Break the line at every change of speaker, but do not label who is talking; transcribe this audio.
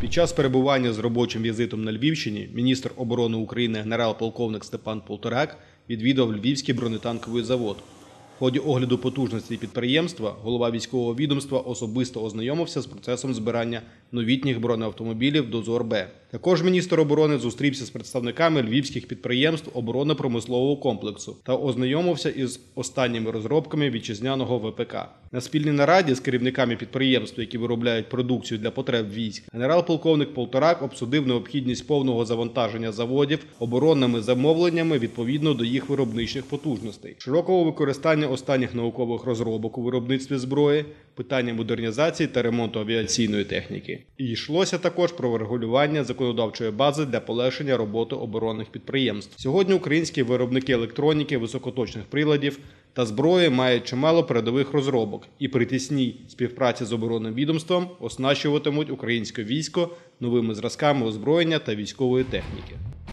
Під час перебування з робочим візитом на Львівщині міністр оборони України генерал-полковник Степан Полторак відвідав Львівський бронетанковий завод. Ході огляду потужностей підприємства голова військового відомства особисто ознайомився з процесом збирання новітніх бронеавтомобілів «Дозор Б». Також міністр оборони зустрівся з представниками львівських підприємств оборонно-промислового комплексу та ознайомився із останніми розробками вітчизняного ВПК. На спільній нараді з керівниками підприємств, які виробляють продукцію для потреб військ, генерал-полковник Полторак обсудив необхідність повного завантаження заводів оборонними замовленнями відповідно до їх виробничих потужностей, широкого використання останніх наукових розробок у виробництві зброї, питання модернізації та ремонту авіаційної техніки. І йшлося також про врегулювання законодавчої бази для полегшення роботи оборонних підприємств. Сьогодні українські виробники електроніки, високоточних приладів та зброї мають чимало передових розробок і при тісній співпраці з оборонним відомством оснащуватимуть українське військо новими зразками озброєння та військової техніки.